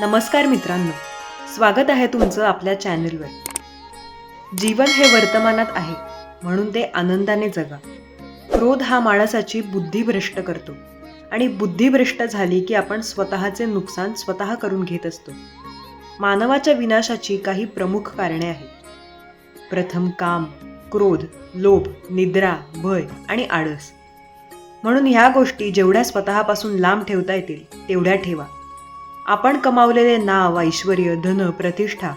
नमस्कार मित्रांनो. स्वागत आहे तुमचं आपल्या चॅनलवर. जीवन हे वर्तमानात आहे म्हणून ते आनंदाने जगा. क्रोध हा माणसाची बुद्धी भ्रष्ट करतो आणि बुद्धी भ्रष्ट झाली की आपण स्वतःचे नुकसान स्वतः करून घेत असतो. मानवाच्या विनाशाची काही प्रमुख कारणे आहेत. प्रथम काम क्रोध लोभ निद्रा भय आणि आळस. म्हणून ह्या गोष्टी जेवढ्या स्वतःपासून लांब ठेवता येतील तेवढ्या ठेवा. आपण कमावलेले नाव ऐश्वर धन प्रतिष्ठा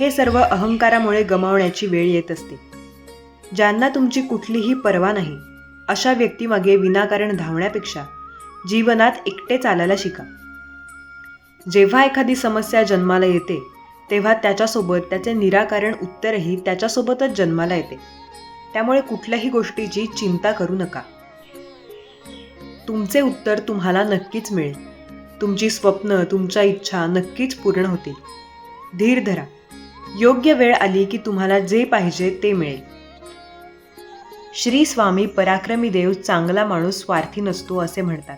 हे सर्व अहंकारामुळे गमावण्याची वेळ येत असते. ज्यांना तुमची कुठलीही पर्वा नाही अशा व्यक्तीमागे विनाकारण धावण्यापेक्षा जीवनात एकटे चालायला शिका. जेव्हा एखादी समस्या जन्माला येते तेव्हा त्याच्यासोबत त्याचे निराकरण उत्तरही त्याच्यासोबतच जन्माला येते. त्यामुळे कुठल्याही गोष्टीची चिंता करू नका. तुमचे उत्तर तुम्हाला नक्कीच मिळेल. तुमची स्वप्न तुमच्या इच्छा नक्कीच पूर्ण होतील. धीर धरा. योग्य वेळ आली की तुम्हाला जे पाहिजे ते मिळेल. श्री स्वामी पराक्रमी देव चांगला माणूस स्वार्थी नसतो असे म्हणतात.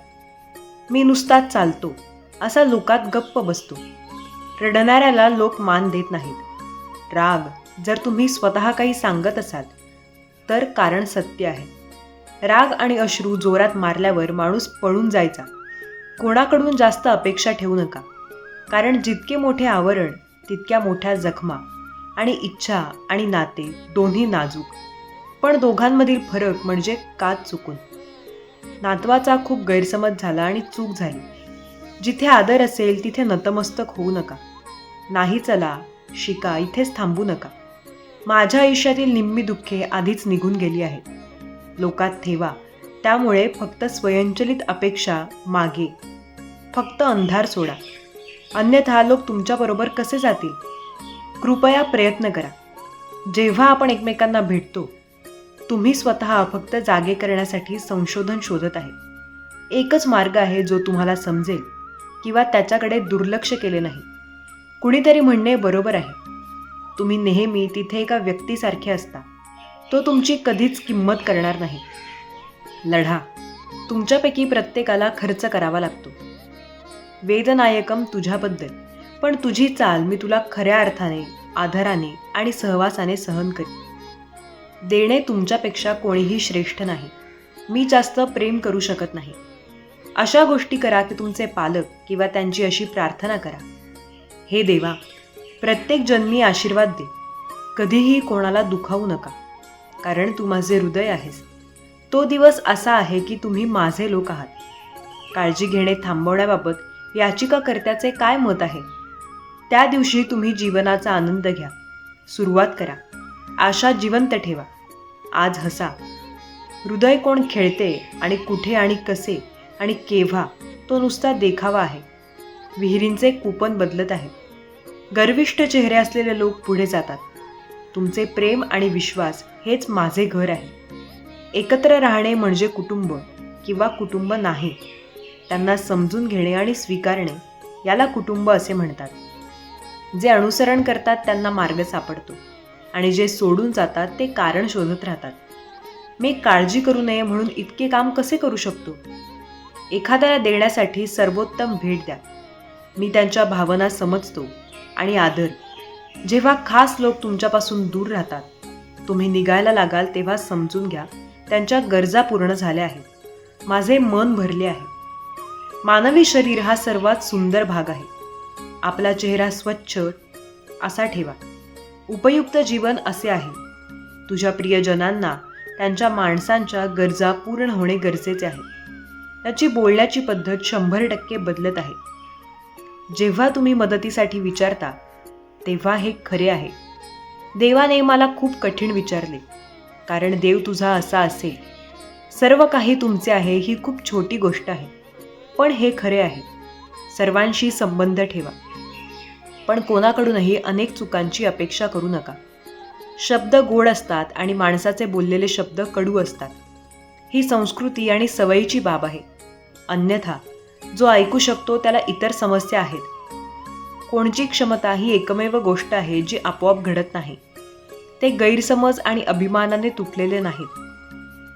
मी नुसताच चालतो असा लोकात गप्प बसतो. रडणाऱ्याला लोक मान देत नाहीत. राग जर तुम्ही स्वतः काही सांगत असाल तर कारण सत्य आहे. राग आणि अश्रू जोरात मारल्यावर माणूस पळून जायचा. कोणाकडून जास्त अपेक्षा ठेवू नका. कारण जितके मोठे आवरण तितक्या मोठ्या जखमा आणि इच्छा आणि नाते दोन्ही नाजूक. पण दोघांमधील फरक म्हणजे कात चुकून. नातवाचा खूप गैरसमज झाला आणि चूक झाली. जिथे आदर असेल तिथे नतमस्तक होऊ नका. नाही चला शिका इथेच थांबू नका. माझ्या आयुष्यातील निम्मी दुःखे आधीच निघून गेली आहेत. लोकात ठेवा. त्यामुळे फक्त स्वयंचलित अपेक्षा मागे. फक्त अंधार सोडा. अन्यथा लोक तुमच्याबरोबर कसे जातील? कृपया प्रयत्न करा. जेव्हा आपण एकमेकांना भेटतो तुम्ही स्वतः फक्त जागे करण्यासाठी संशोधन शोधत आहे. एकच मार्ग आहे जो तुम्हाला समजेल किंवा त्याच्याकडे दुर्लक्ष केले नाही. कुणीतरी म्हणणे बरोबर आहे. तुम्ही नेहमी तिथे एका व्यक्तीसारखे असता. तो तुमची कधीच किंमत करणार नाही. लढा. तुमच्यापैकी प्रत्येकाला खर्च करावा लागतो. वेदनायकम तुझ्याबद्दल. पण तुझी चाल मी तुला खऱ्या अर्थाने आधाराने आणि सहवासाने सहन करी देणे तुमच्यापेक्षा कोणीही श्रेष्ठ नाही. मी जास्त प्रेम करू शकत नाही. अशा गोष्टी करा की तुमचे पालक किंवा त्यांची अशी प्रार्थना करा. हे देवा प्रत्येक जन्मी आशीर्वाद दे कधीही कोणाला दुखावू नका कारण तू माझे हृदय आहेस. तो दिवस असा आहे की तुम्ही माझे लोक आहात. काळजी घेणे थांबवण्याबाबत याचिकाकर्त्याचे काय मत आहे? त्या दिवशी तुम्ही जीवनाचा आनंद घ्या. सुरुवात करा. आशा जिवंत ठेवा. आज हसा. हृदय कोण खेळते आणि कुठे आणि कसे आणि केव्हा तो नुसता देखावा आहे. विहिरींचे कूपन बदलत आहे. गर्विष्ठ चेहरे असलेले लोक पुढे जातात. तुमचे प्रेम आणि विश्वास हेच माझे घर आहे. एकत्र राहणे म्हणजे कुटुंब किंवा कुटुंब नाही. त्यांना समजून घेणे आणि स्वीकारणे याला कुटुंब असे म्हणतात. जे अनुसरण करतात त्यांना मार्ग सापडतो आणि जे सोडून जातात ते कारण शोधत राहतात. मी काळजी करू नये म्हणून इतके काम कसे करू शकतो? एखाद्याला देण्यासाठी सर्वोत्तम भेट द्या. मी त्यांच्या भावना समजतो आणि आदर. जेव्हा खास लोक तुमच्यापासून दूर राहतात तुम्ही निघायला लागाल तेव्हा समजून घ्या त्यांच्या गरजा पूर्ण झाल्या आहेत. माझे मन भरले आहे. मानवी शरीर हा सर्वात सुंदर भाग आहे. आपला चेहरा स्वच्छ असा ठेवा. उपयुक्त जीवन असे आहे. तुझ्या प्रियजनांना त्यांच्या माणसांच्या गरजा पूर्ण होणे गरजेचे आहे. त्याची बोलण्याची पद्धत शंभर टक्के बदलत आहे. जेव्हा तुम्ही मदतीसाठी विचारता तेव्हा हे खरे आहे. देवाने मला खूप कठीण विचारले. कारण देव तुझा असा असेल. सर्व काही तुमचे आहे ही खूप छोटी गोष्ट आहे. पण हे खरे आहे. सर्वांशी संबंध ठेवा. पण कोणाकडूनही अनेक चुकांची अपेक्षा करू नका. शब्द गोड असतात आणि माणसाचे बोललेले शब्द कडू असतात. ही संस्कृती आणि सवयीची बाब आहे. अन्यथा जो ऐकू शकतो त्याला इतर समस्या आहेत. कोणची क्षमता ही एकमेव गोष्ट आहे जी आपोआप घडत नाही. ते गैरसमज आणि अभिमानाने तुटलेले नाहीत.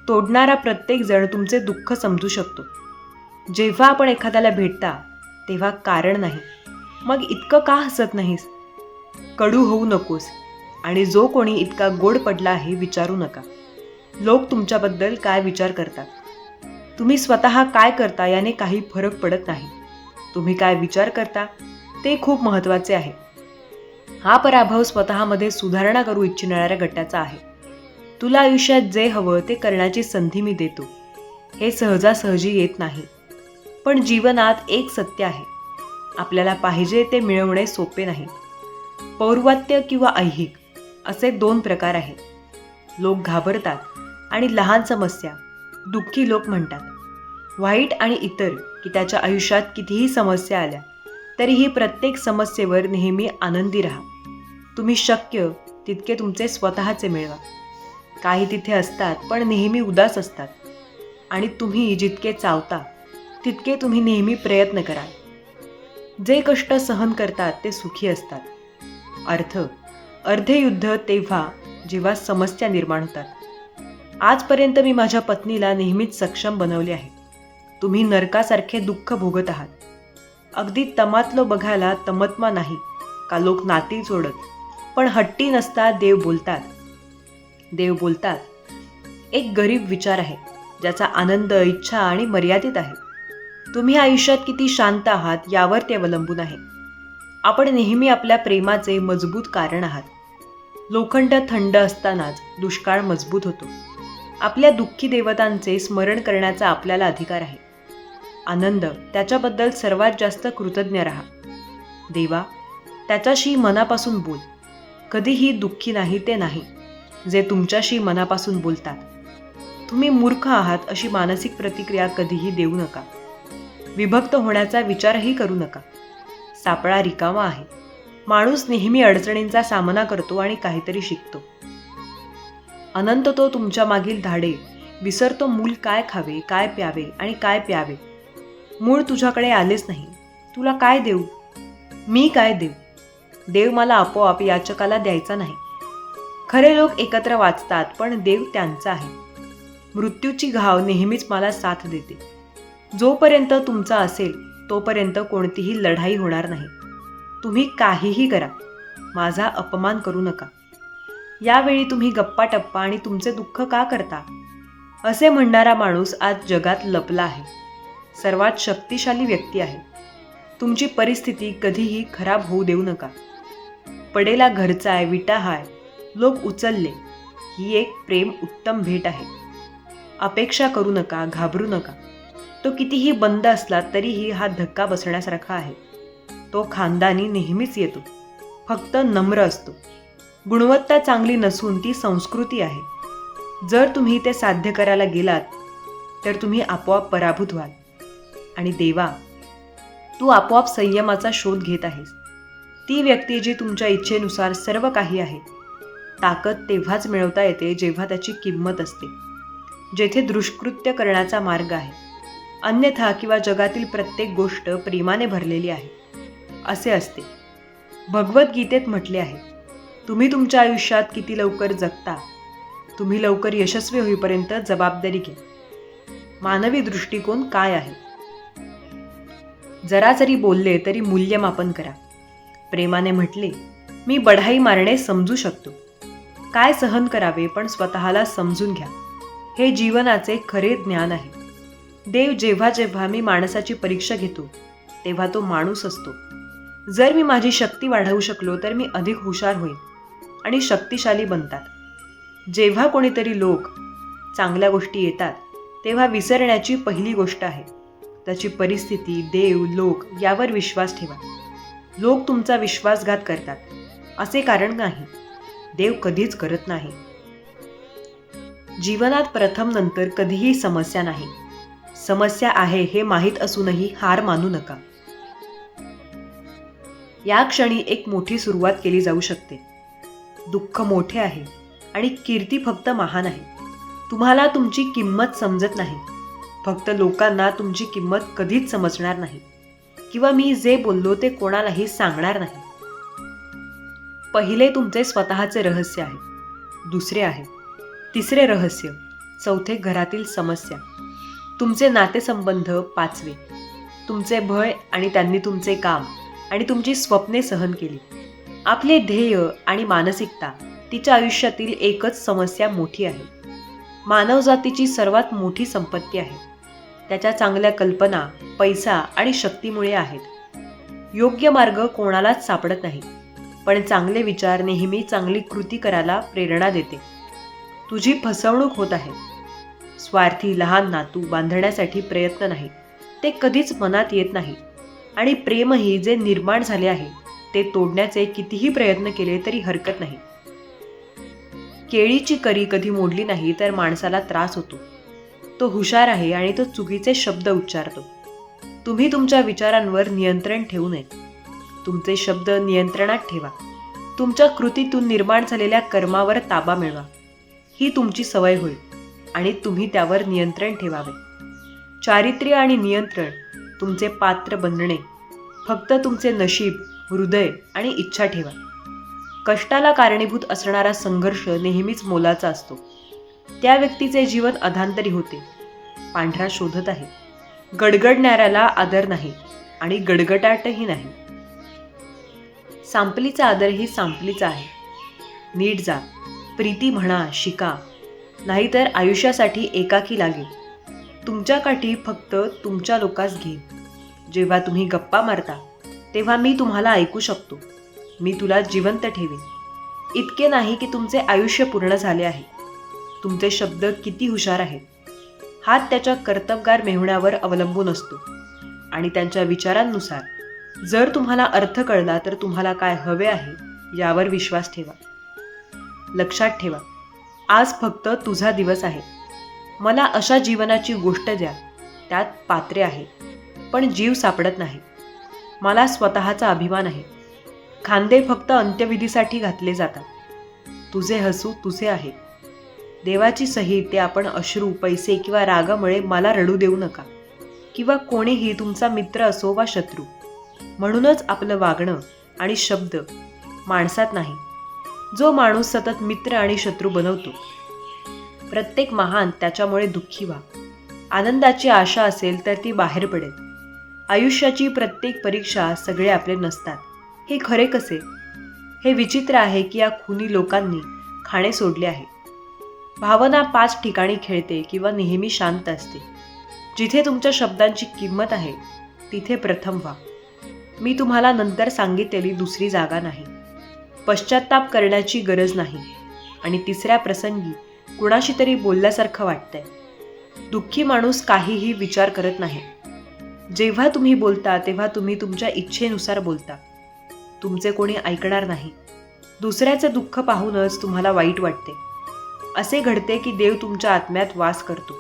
तोडणारा प्रत्येक जण तुमचे दुःख समजू शकतो. जेव्हा आपण एखाद्याला भेटता तेव्हा कारण नाही. मग इतकं का हसत नाहीस? कडू होऊ नकोस आणि जो कोणी इतका गोड पडला आहे विचारू नका. लोक तुमच्याबद्दल काय विचार करतात? तुम्ही स्वतः काय करता याने काही फरक पडत नाही. तुम्ही काय विचार करता ते खूप महत्त्वाचे आहे. हा पराभव स्वतःमध्ये सुधारणा करू इच्छिणाऱ्या गटाचा आहे. तुला आयुष्यात जे हवं ते करण्याची संधी मी देतो. हे सहजासहजी येत नाही. पण जीवनात एक सत्य आहे. आपल्याला पाहिजे ते मिळवणे सोपे नाही. पौर्वात्य किंवा ऐहिक असे दोन प्रकार आहेत. लोक घाबरतात आणि लहान समस्या दुःखी लोक म्हणतात. वाईट आणि इतर की त्याच्या आयुष्यात कितीही समस्या आल्या तरीही प्रत्येक समस्येवर नेहमी आनंदी राहा. तुम्ही शक्य तितके तुमचे स्वतःचे मिळवा. काही तिथे असतात पण नेहमी उदास असतात. आणि तुम्ही जितके चावता तितके तुम्ही नेहमी प्रयत्न कराल. जे कष्ट सहन करतात ते सुखी असतात. अर्थ अर्धे युद्ध तेव्हा जेव्हा समस्या निर्माण होतात. आजपर्यंत मी माझ्या पत्नीला नेहमीच सक्षम बनवले आहे. तुम्ही नरकासारखे दुःख भोगत आहात. अगदी तमातलो बघायला तमतमा नाही का लोक नाती जोडत. पण हट्टी नसता देव बोलतात. देव बोलतात एक गरीब विचार आहे ज्याचा आनंद इच्छा आणि मर्यादित आहे. तुम्ही आयुष्यात किती शांत आहात यावर ते अवलंबून आहे. आपण नेहमी आपल्या प्रेमाचे मजबूत कारण आहात. लोखंड थंड असतानाच दुष्काळ मजबूत होतो. आपल्या दुःखी देवतांचे स्मरण करण्याचा आपल्याला अधिकार आहे. आनंद त्याच्याबद्दल सर्वात जास्त कृतज्ञ राहा. देवा त्याच्याशी मनापासून बोल. कधीही दुःखी नाही ते नाही जे तुमच्याशी मनापासून बोलतात. तुम्ही मूर्ख आहात अशी मानसिक प्रतिक्रिया कधीही देऊ नका. विभक्त होण्याचा विचारही करू नका. सापळा रिकामा आहे. माणूस नेहमी अडचणींचा सामना करतो आणि काहीतरी शिकतो. अनंत तो तुमच्या मागील धाडे विसरतो मूल काय खावे काय प्यावे आणि काय प्यावे. मूळ तुझ्याकडे आलेच नाही. तुला काय देऊ? मी काय देऊ? देव मला आपोआप याचकाला द्यायचा नाही. खरे लोक एकत्र वाचतात पण देव त्यांचा आहे. मृत्यूची घाव नेहमीच मला साथ देते. जोपर्यंत तुमचा असेल तोपर्यंत कोणतीही लढाई होणार नाही. तुम्ही काहीही करा. माझा अपमान करू नका. यावेळी तुम्ही गप्पा टप्पा आणि तुमचे दुःख का करता? असे म्हणणारा माणूस आज जगात लपला आहे. सर्वात शक्तिशाली व्यक्ती आहे. तुमची परिस्थिती कधीही खराब होऊ देऊ नका. पडेला घरचा आहे विटा हाय. लोक उचलले. ही एक प्रेम उत्तम भेट आहे. अपेक्षा करू नका घाबरू नका. तो कितीही बंद असला तरीही हा धक्का बसण्यासारखा आहे. तो खानदानी नेहमीच येतो. फक्त नम्र असतो. गुणवत्ता चांगली नसून ती संस्कृती आहे. जर तुम्ही ते साध्य करायला गेलात तर तुम्ही आपोआप पराभूत व्हाल. आणि देवा तू आपोआप संयमाचा शोध घेत आहेस. ती व्यक्ती जी तुमच्या इच्छेनुसार सर्व काही आहे ताकद तेव्हाच मिळवता येते जेव्हा त्याची किंमत असते. जेथे दुष्कृत्य करण्याचा मार्ग आहे अन्यथा किंवा जगातील प्रत्येक गोष्ट प्रेमाने भरलेली आहे असे असते. भगवद्गीतेत म्हटले आहे तुम्ही तुमच्या आयुष्यात किती लवकर जगता तुम्ही लवकर यशस्वी होईपर्यंत जबाबदारी घ्या. मानवी दृष्टिकोन काय आहे? जरा जरी बोलले तरी मूल्यमापन करा. प्रेमाने म्हटले मी बढाई मारणे समजू शकतो. काय सहन करावे पण स्वतःला समजून घ्या. हे जीवनाचे खरे ज्ञान आहे. देव जेव्हा जेव्हा मी माणसाची परीक्षा घेतो तेव्हा तो माणूस असतो. जर मी माझी शक्ती वाढवू शकलो तर मी अधिक हुशार होईल आणि शक्तिशाली बनतात. जेव्हा कोणीतरी लोक चांगल्या गोष्टी येतात तेव्हा विसरण्याची पहिली गोष्ट आहे. त्याची परिस्थिती देव लोक यावर विश्वास ठेवा. लोक तुमचा विश्वासघात करतात. असे कारण नाही. देव कधीच करत नाही. जीवनात प्रथम नंतर कधीही समस्या नाही. समस्या आहे हे माहीत असूनही हार मानू नका. या क्षणी एक मोठी सुरुवात केली जाऊ शकते. दुःख मोठे आहे आणि कीर्ती फक्त महान आहे. तुम्हाला तुमची किंमत समजत नाही. फक्त लोकांना तुमची किंमत कधीच समजणार नाही. किंवा मी जे बोललो ते कोणालाही सांगणार नाही. पहिले तुमचे स्वतःचे रहस्य आहे. दुसरे आहे. तिसरे रहस्य. चौथे घरातील समस्या. तुमचे नातेसंबंध पाचवे. तुमचे भय आणि त्यांनी तुमचे काम आणि तुमची स्वप्ने सहन केली. आपले ध्येय आणि मानसिकता तिच्या आयुष्यातील एकच समस्या मोठी आहे. मानवजातीची सर्वात मोठी संपत्ती आहे. त्याच्या चांगल्या कल्पना पैसा आणि शक्तीमुळे आहेत. योग्य मार्ग कोणालाच सापडत नाही पण चांगले विचार नेहमी चांगली कृती करायला प्रेरणा देते. तुझी फसवणूक होत आहे. स्वार्थी लहान नातू बांधण्यासाठी प्रयत्न नाही ते कधीच मनात येत नाही. आणि प्रेमही जे निर्माण झाले आहे ते तोडण्याचे कितीही प्रयत्न केले तरी हरकत नाही. केळीची करी कधी मोडली नाही तर माणसाला त्रास होतो. तो हुशार आहे आणि तो चुकीचे शब्द उच्चारतो. तुम्ही तुमच्या विचारांवर नियंत्रण ठेवू नये. तुमचे शब्द नियंत्रणात ठेवा. तुमच्या कृतीतून निर्माण झालेल्या कर्मावर ताबा मिळवा. ही तुमची सवय होईल आणि तुम्ही त्यावर नियंत्रण ठेवावे. चारित्र्य आणि नियंत्रण तुमचे पात्र बनणे. फक्त तुमचे नशीब हृदय आणि इच्छा ठेवा. कष्टाला कारणीभूत असणारा संघर्ष नेहमीच मोलाचा असतो. त्या व्यक्तीचे जीवन अधांतरी होते. पांढरा शोधत आहे. गडगडणाऱ्याला आदर नाही आणि गडगडाटही नाही. सांपलीचा आदर ही सांपलीचा आहे. नीट जा प्रीती म्हणा शिका नाहीतर आयुष्यासाठी एकाकी लागेल तुमच्या काठी फक्त तुमच्या लोकास घेईन. जेव्हा तुम्ही गप्पा मारता तेव्हा मी तुम्हाला ऐकू शकतो. मी तुला जिवंत ठेवीन. इतके नाही की तुमचे आयुष्य पूर्ण झाले आहे. तुमचे शब्द किती हुशार आहेत? हात त्याच्या कर्तबगार मेहण्यावर अवलंबून असतो. आणि त्यांच्या विचारांनुसार जर तुम्हाला अर्थ कळला तर तुम्हाला काय हवे आहे यावर विश्वास ठेवा. लक्षात ठेवा आज फक्त तुझा दिवस आहे. मला अशा जीवनाची गोष्ट द्या त्यात पात्रे आहे. पण जीव सापडत नाही. मला स्वतःचा अभिमान आहे. खांदे फक्त अंत्यविधीसाठी घातले जातात. तुझे हसू तुझे आहे. देवाची सही ते आपण अश्रू पैसे किंवा रागामुळे मला रडू देऊ नका. किंवा कोणीही तुमचा मित्र असो वा शत्रू. म्हणूनच आपलं वागणं आणि शब्द माणसात नाही. जो माणूस सतत मित्र आणि शत्रू बनवतो. प्रत्येक महान त्याच्यामुळे दुःखी व्हा. आनंदाची आशा असेल तर ती बाहेर पडेल. आयुष्याची प्रत्येक परीक्षा सगळे आपले नसतात. हे खरे कसे? हे विचित्र आहे की या खुनी लोकांनी खाणे सोडले आहे. भावना पाच ठिकाणी खेळते किंवा नेहमी शांत असते. जिथे तुमच्या शब्दांची किंमत आहे तिथे प्रथम व्हा. मी तुम्हाला नंतर सांगितलेली दुसरी जागा नाही. पश्चाताप करण्याची गरज नाही. आणि तिसऱ्या प्रसंगी कुणाशी तरी बोलल्यासारखं वाटतंय. दुःखी माणूस काहीही विचार करत नाही. जेव्हा तुम्ही बोलता तेव्हा तुम्ही तुमच्या इच्छेनुसार बोलता. तुमचे कोणी ऐकणार नाही. दुसऱ्याचं दुःख पाहूनच तुम्हाला वाईट वाटते. असे घडते की देव तुमच्या आत्म्यात वास करतो.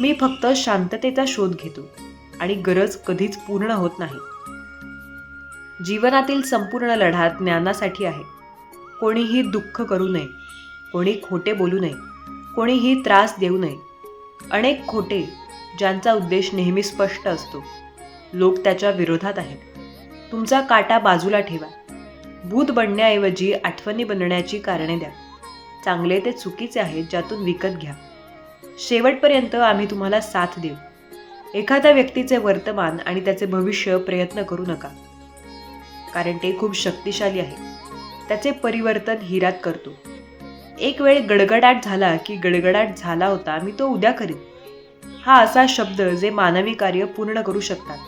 मी फक्त शांततेचा शोध घेतो आणि गरज कधीच पूर्ण होत नाही. जीवनातील संपूर्ण लढा ज्ञानासाठी आहे. कोणीही दुःख करू नये कोणी खोटे बोलू नये कोणीही त्रास देऊ नये. अनेक खोटे ज्यांचा उद्देश नेहमी स्पष्ट असतो. लोक त्याच्या विरोधात आहेत. तुमचा काटा बाजूला ठेवा. भूत बनण्याऐवजी आठवणी बनण्याची कारणे द्या. चांगले ते चुकीचे आहेत ज्यातून विकत घ्या. शेवटपर्यंत आम्ही तुम्हाला साथ देऊ. एखाद्या व्यक्तीचे वर्तमान आणि त्याचे भविष्य प्रयत्न करू नका. कारण ते खूप शक्तिशाली आहे. त्याचे परिवर्तन हिरात करतो. एक वेळ गडगडाट झाला की गडगडाट झाला होता मी तो उद्या करीन. हा असा शब्द जे मानवी कार्य पूर्ण करू शकतात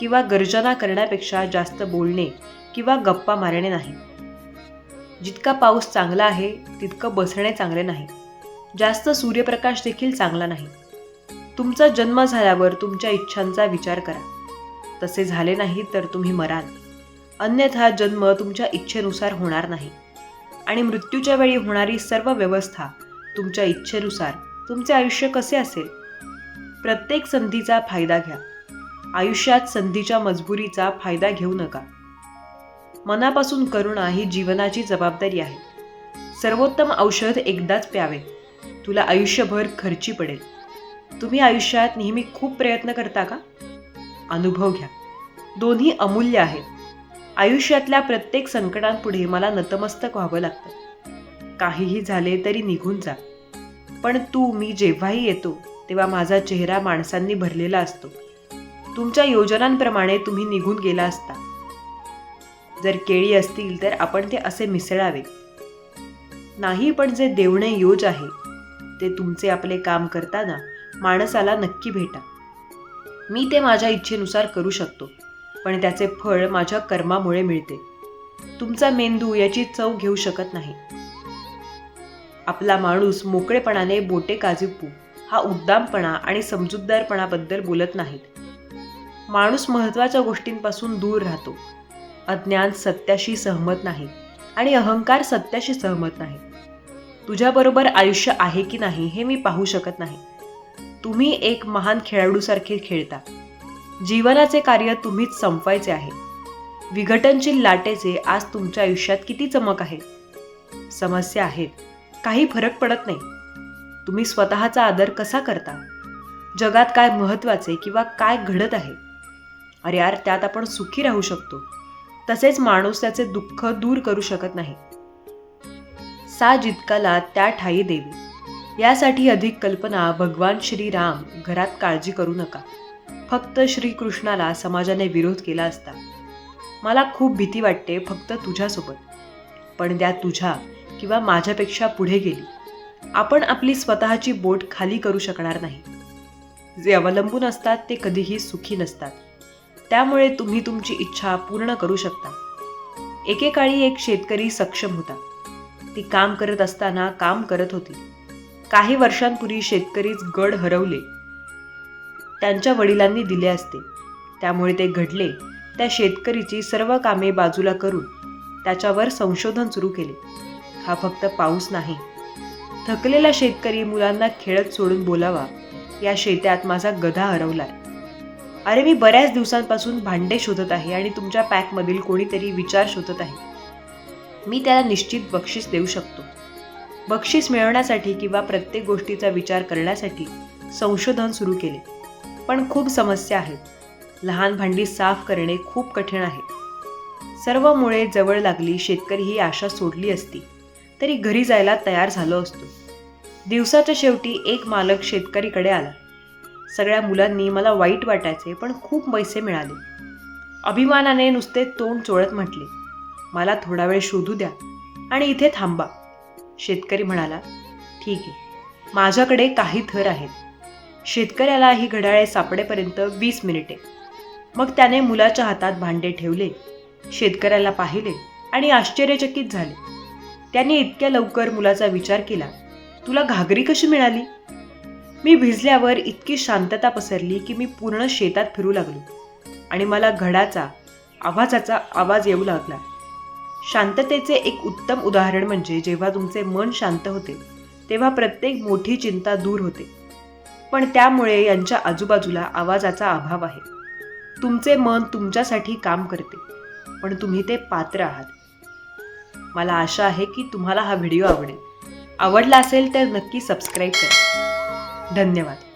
किंवा गर्जना करण्यापेक्षा जास्त बोलणे किंवा गप्पा मारणे नाही. जितका पाऊस चांगला आहे तितकं बसणे चांगले नाही. जास्त सूर्यप्रकाश देखील चांगला नाही. तुमचा जन्म झाल्यावर तुमच्या इच्छांचा विचार करा. तसे झाले नाही तर तुम्ही मराल. अन्यथा जन्म तुमच्या इच्छेनुसार होणार नाही. आणि मृत्यूच्या वेळी होणारी सर्व व्यवस्था तुमच्या इच्छेनुसार तुमचे आयुष्य कसे असेल? प्रत्येक संधीचा फायदा घ्या. आयुष्यात संधीच्या मजबुरीचा फायदा घेऊ नका. मनापासून करुणा ही जीवनाची जबाबदारी आहे. सर्वोत्तम औषध एकदाच प्यावे. तुला आयुष्यभर खर्ची पडेल. तुम्ही आयुष्यात नेहमी खूप प्रयत्न करता का? अनुभव घ्या. दोन्ही अमूल्य आहेत. आयुष्यातल्या प्रत्येक संकटांपुढे मला नतमस्तक व्हावं लागतं. काहीही झाले तरी निघून जा. पण तू मी जेव्हाही येतो तेव्हा माझा चेहरा माणसांनी भरलेला असतो. तुमच्या योजनांप्रमाणे तुम्ही निघून गेला असता. जर केळी असतील तर आपण ते असे मिसळावे. नाही पण जे देवणे योज आहे ते तुमचे आपले काम करताना माणसाला नक्की भेटा. मी ते माझ्या इच्छेनुसार करू शकतो पण त्याचे फळ माझ्या कर्मामुळे मिळते. तुमचा मेंदू याची चव घेऊ शकत नाही. आपला माणूस मोकळेपणाने बोटे काजूपू हा उद्दामपणा आणि समजूतदारपणाबद्दल बोलत नाहीत. माणूस महत्त्वाच्या गोष्टींपासून दूर राहतो. अज्ञान सत्याशी सहमत नाही आणि अहंकार सत्याशी सहमत नाही. तुझ्याबरोबर आयुष्य आहे की नाही हे मी पाहू शकत नाही. तुम्ही एक महान खेळाडूसारखे खेळता. जीवनाचे कार्य तुम्हीच संपवायचे आहे. विघटनशील लाटेचे आज तुमच्या आयुष्यात किती चमक आहे? समस्या आहेत. काही फरक पडत नाही. तुम्ही स्वतःचा आदर कसा करता? जगात काय महत्त्वाचे किंवा काय घडत आहे? अरे यार त्यात आपण सुखी राहू शकतो. तसेच माणूस त्याचे दुःख दूर करू शकत नाही. सा जितकाला त्या ठाई देवी. यासाठी अधिक कल्पना भगवान श्रीराम घरात काळजी करू नका. फक्त श्रीकृष्णाला समाजाने विरोध केला असता. मला खूप भीती वाटते फक्त तुझ्यासोबत. पण त्या तुझ्या किंवा माझ्यापेक्षा पुढे गेली. आपण आपली स्वतःची बोट खाली करू शकणार नाही. जे अवलंबून असतात ते कधीही सुखी नसतात. त्यामुळे तुम्ही तुमची इच्छा पूर्ण करू शकता. एकेकाळी एक शेतकरी सक्षम होता. ती काम करत असताना काम करत होती. काही वर्षांपूर्वी शेतकरीच गड हरवले. त्यांच्या वडिलांनी दिले असते. त्यामुळे ते घडले. त्या शेतकरीची सर्व कामे बाजूला करून त्याच्यावर संशोधन सुरू केले. हा फक्त पाऊस नाही. थकलेला शेतकरी मुलांना खेळत सोडून बोलावा. या शेतात माझा गधा हरवला. अरे मी बऱ्याच दिवसांपासून भांडे शोधत आहे आणि तुमच्या पॅकमधील कोणीतरी विचार शोधत आहे. मी त्याला निश्चित बक्षीस देऊ शकतो. बक्षीस मिळवण्यासाठी किंवा प्रत्येक गोष्टीचा विचार करण्यासाठी संशोधन सुरू केले. पण खूप समस्या आहेत लहान भांडी साफ करणे खूप कठीण आहे. सर्व मुळे जवळ लागली शेतकरी ही आशा सोडली असती तरी घरी जायला तयार झालो असतो. दिवसाच्या शेवटी एक मालक शेतकरीकडे आला. सगळ्या मुलांनी मला वाईट वाटायचे पण खूप पैसे मिळाले. अभिमानाने नुसते तोंड चोळत म्हटले मला थोडा वेळ शोधू द्या आणि इथे थांबा. शेतकरी म्हणाला ठीक आहे माझ्याकडे काही थर आहेत. शेतकऱ्याला ही घड्याळे सापडेपर्यंत वीस मिनिटे. मग त्याने मुलाच्या हातात भांडे ठेवले शेतकऱ्याला पाहिले आणि आश्चर्यचकित झाले. त्याने इतक्या लवकर मुलाचा विचार केला तुला घागरी कशी मिळाली? मी भिजल्यावर इतकी शांतता पसरली की मी पूर्ण शेतात फिरू लागलो. आणि मला घडाचा आवाजाचा आवाज येऊ लागला. शांततेचे एक उत्तम उदाहरण म्हणजे जेव्हा तुमचे मन शांत होते तेव्हा प्रत्येक मोठी चिंता दूर होते. पण त्यामुळे यांच्या आजूबाजूला आवाजाचा अभाव आहे. तुमचे मन तुमच्यासाठी काम करते पण तुम्ही ते पात्र आहात. मला आशा आहे की तुम्हाला हा व्हिडिओ आवडेल. आवडला असेल तर नक्की सबस्क्राईब करा. धन्यवाद.